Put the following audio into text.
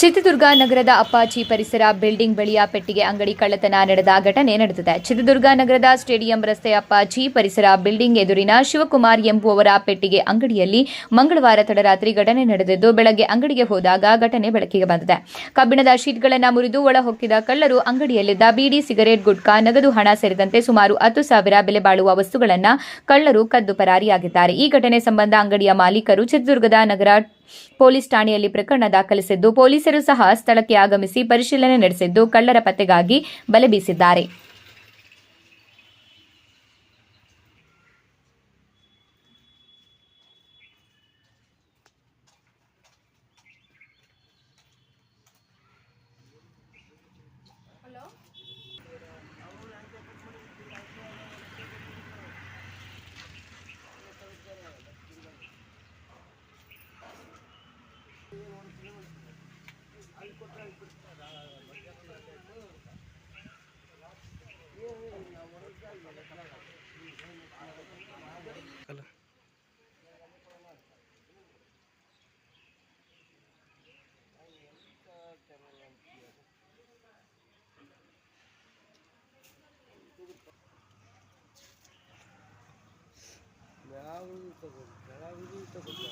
ಚಿತ್ರದುರ್ಗ ನಗರದ ಅಪ್ಪಾಜಿ ಪರಿಸರ ಬಿಲ್ಡಿಂಗ್ ಬಳಿಯ ಪೆಟ್ಟಿಗೆ ಅಂಗಡಿ ಕಳ್ಳತನ ನಡೆದ ಘಟನೆ ನಡೆದಿದೆ. ಚಿತ್ರದುರ್ಗ ನಗರದ ಸ್ಟೇಡಿಯಂ ರಸ್ತೆ ಅಪ್ಪಾಜಿ ಪರಿಸರ ಬಿಲ್ಡಿಂಗ್ ಎದುರಿನ ಶಿವಕುಮಾರ್ ಎಂಬುವವರ ಪೆಟ್ಟಿಗೆ ಅಂಗಡಿಯಲ್ಲಿ ಮಂಗಳವಾರ ತಡರಾತ್ರಿ ಘಟನೆ ನಡೆದಿದ್ದು, ಬೆಳಗ್ಗೆ ಅಂಗಡಿಗೆ ಹೋದಾಗ ಘಟನೆ ಬೆಳಕಿಗೆ ಬಂದಿದೆ. ಕಬ್ಬಿಣದ ಶೀಟ್ಗಳನ್ನು ಮುರಿದು ಒಳಹೊಕ್ಕಿದ ಕಳ್ಳರು ಅಂಗಡಿಯಲ್ಲಿದ್ದ ಬೀಡಿ, ಸಿಗರೇಟ್, ಗುಟ್ಕಾ, ನಗದು ಹಣ ಸೇರಿದಂತೆ ಸುಮಾರು ಹತ್ತು ಸಾವಿರ ಬೆಲೆ ಬಾಳುವ ವಸ್ತುಗಳನ್ನು ಕಳ್ಳರು ಕದ್ದು ಪರಾರಿಯಾಗಿದ್ದಾರೆ. ಈ ಘಟನೆ ಸಂಬಂಧ ಅಂಗಡಿಯ ಮಾಲೀಕರು ಚಿತ್ರದುರ್ಗದ ನಗರ ಪೊಲೀಸ್ ಠಾಣೆಯಲ್ಲಿ ಪ್ರಕರಣ ದಾಖಲಿಸಿದ್ದು ಪೊಲೀಸರು ಸಹ ಸ್ಥಳಕ್ಕೆ ಆಗಮಿಸಿ ಪರಿಶೀಲನೆ ನಡೆಸಿದ್ದು ಕಳ್ಳರ ಪತ್ತೆಗಾಗಿ ಬಲೆ ಬೀಸಿದ್ದಾರೆ. ಯಾವುದು ತಗೊಂಡು ಯಾವುದು ತಗೊಂಡು